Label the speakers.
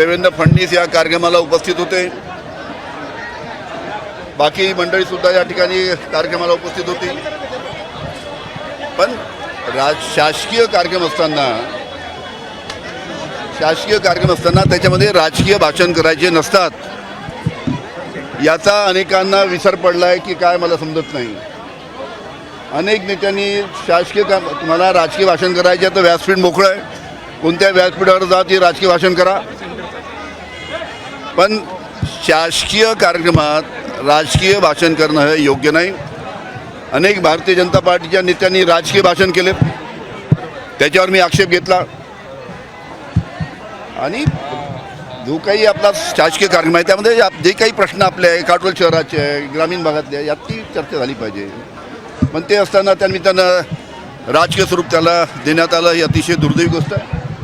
Speaker 1: देवेंद्र फडणवीस या कार्यक्रमाला उपस्थित होते. बाकी मंडळीसुद्धा या ठिकाणी कार्यक्रमाला उपस्थित होती. पण राज शासकीय कार्यक्रम असताना शासकीय कार्यक्रम असताना त्याच्यामध्ये राजकीय भाषण करायचे नसतात. याचा अनेकांना विसर पडला आहे की काय मला समजत नाही. अनेक नेत्यांनी शासकीय काम तुम्हाला राजकीय भाषण करायचे तर व्यासपीठ मोकळं आहे. कोणत्या व्यासपीठावर जा ती राजकीय भाषण करा. पण शासकीय कार्यक्रमात राजकीय भाषण करणं हे योग्य नाही. अनेक भारतीय जनता पार्टीच्या नेत्यांनी राजकीय भाषण केले. त्याच्यावर मी आक्षेप घेतला. आणि जो काही आपला शासकीय कार्यक्रम आहे त्यामध्ये जे काही प्रश्न आपले आहे काटोल शहराचे आहे ग्रामीण भागातले आहे याची चर्चा झाली पाहिजे. पण ते असताना त्यांनी त्यांना राजकीय स्वरूप त्याला देण्यात आलं ही अतिशय दुर्दैवी गोष्ट आहे.